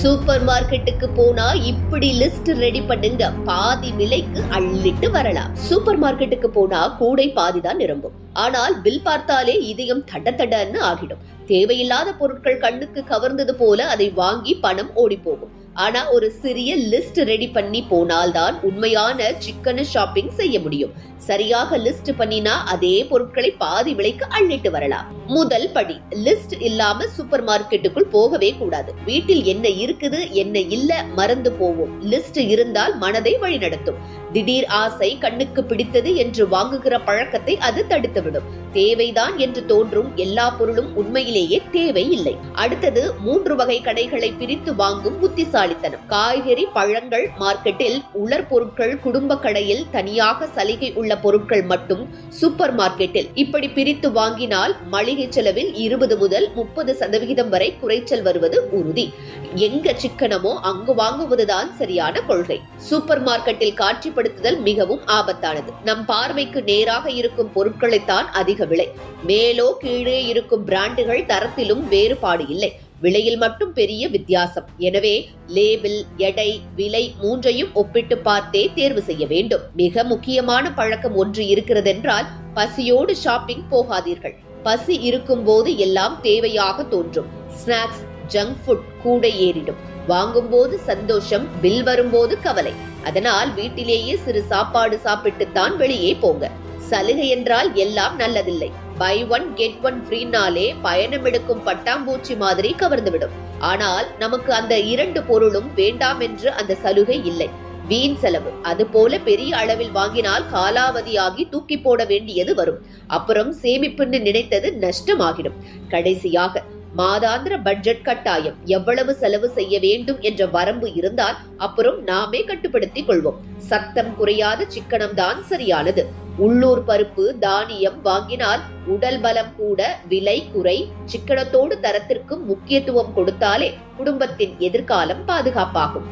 Super மார்க்கெட்டுக்கு போனா இப்படி லிஸ்ட் ரெடி பண்ணுங்க பாதி விலைக்கு அள்ளிட்டு வரலாம். சூப்பர் மார்க்கெட்டுக்கு போனா கூடை பாதி தான் நிரம்பும். ஆனால் பில் பார்த்தாலே இதயம் தட தடன்னு ஆகிடும். தேவையில்லாத பொருட்கள் கண்ணுக்கு கவர்ந்தது போல அதை வாங்கி பணம் ஓடி போகும். ஆனா ஒரு சிறிய லிஸ்ட் ரெடி பண்ணி போனால்தான் உண்மையான சிக்கன ஷாப்பிங் செய்ய முடியும். சரியாக லிஸ்ட் பண்ணினா அதே பொருட்களை பாதி விலைக்கு அள்ளிட்டு வரலாம். முதல் படி லிஸ்ட் இல்லாம சூப்பர் மார்க்கெட்டுக்குள் போகவே கூடாது. வீட்டில் என்ன இருக்குது என்ன இல்ல மறந்து போவோம். லிஸ்ட் இருந்தால் மனதை வழிநடத்தும். திடீர் ஆசை கண்ணுக்கு பிடித்தது என்று வாங்குகிற பழக்கத்தை அது தடுத்துவிடும். தேவைதான் என்று தோன்றும் எல்லா பொருளும் உண்மையிலேயே தேவை இல்லை. அடுத்தது மூன்று வகை கடைகளை பிரித்து வாங்கும் புத்திசாலித்தனம். காய்கறி பழங்கள் மார்க்கெட்டில் உலர் பொருட்கள் குடும்ப கடையில் தனியாக சலுகை உள்ள பொருட்கள் மட்டும் சூப்பர் மார்க்கெட்டில் இப்படி பிரித்து வாங்கினால் மளிகை செலவில் இருபது முதல் முப்பது சதவிகிதம் வரை குறைச்சல் வருவது உறுதி. எங்க சிக்கனமோ அங்கு வாங்குவதுதான் சரியான கொள்கை. சூப்பர் மார்க்கெட்டில் காட்சிப்படுத்துதல் மிகவும் ஆபத்தானது. நம் பார்வைக்கு நேராக இருக்கும் பொருட்களைத்தான் அதிக விலை. மேலோ கீழே இருக்கும் பிராண்டுகள் தரத்திலும் வேறுபாடு இல்லை. விலையில் மட்டும் பெரிய வித்தியாசம். எனவே லேபிள் எடை விலை மூன்றையும் ஒப்பிட்டு பார்த்தே தேர்வு செய்ய வேண்டும். மிக முக்கியமான பழக்கம் ஒன்று இருக்கிறதென்றால் பசியோடு ஷாப்பிங் போகாதீர்கள். பசி இருக்கும்போது எல்லாம் தேவையாக தோன்றும். ஸ்நாக்ஸ் ஜங்க் ஃபுட் கூட ஏறிடும். வாங்கும்போது சந்தோஷம் பில் வரும்போது கவலை. அதனால் வீட்டிலேயே சிறு சாப்பாடு சாப்பிட்டுத்தான் வெளியே போங்க. சலுகை என்றால் எல்லாம் நல்லதில்லை. பை ஒன் கெட் ஒன் ஃப்ரீனாலே பயணம் எடுக்கும் பட்டாம்பூச்சி மாதிரி கவர்ந்துவிடும். ஆனால் நமக்கு அந்த இரண்டு பொருளும் வேண்டாம் என்று அந்த சலுகை இல்லை. வீண் செலவு. அது போல பெரிய அளவில் வாங்கினால் காலாவதியாகி தூக்கி போட வேண்டியது வரும். அப்புறம் சேமிப்புன்னு நினைத்தது நஷ்டமாகிடும். கடைசியாக மாதாந்திர பட்ஜெட் கட்டாயம். எவ்வளவு செலவு செய்ய வேண்டும் என்ற வரம்பு இருந்தால் அப்புறம் நாமே கட்டுப்படுத்திக் கொள்வோம். சத்தம் குறையாத சிக்கனம் தான் சரியானது. உள்ளூர் பருப்பு தானியம் வாங்கினால் உடல் பலம் கூட விலை குறை சிக்கனத்தோடு தரத்திற்கும் முக்கியத்துவம் கொடுத்தாலே குடும்பத்தின் எதிர்காலம் பாதுகாப்பாகும்.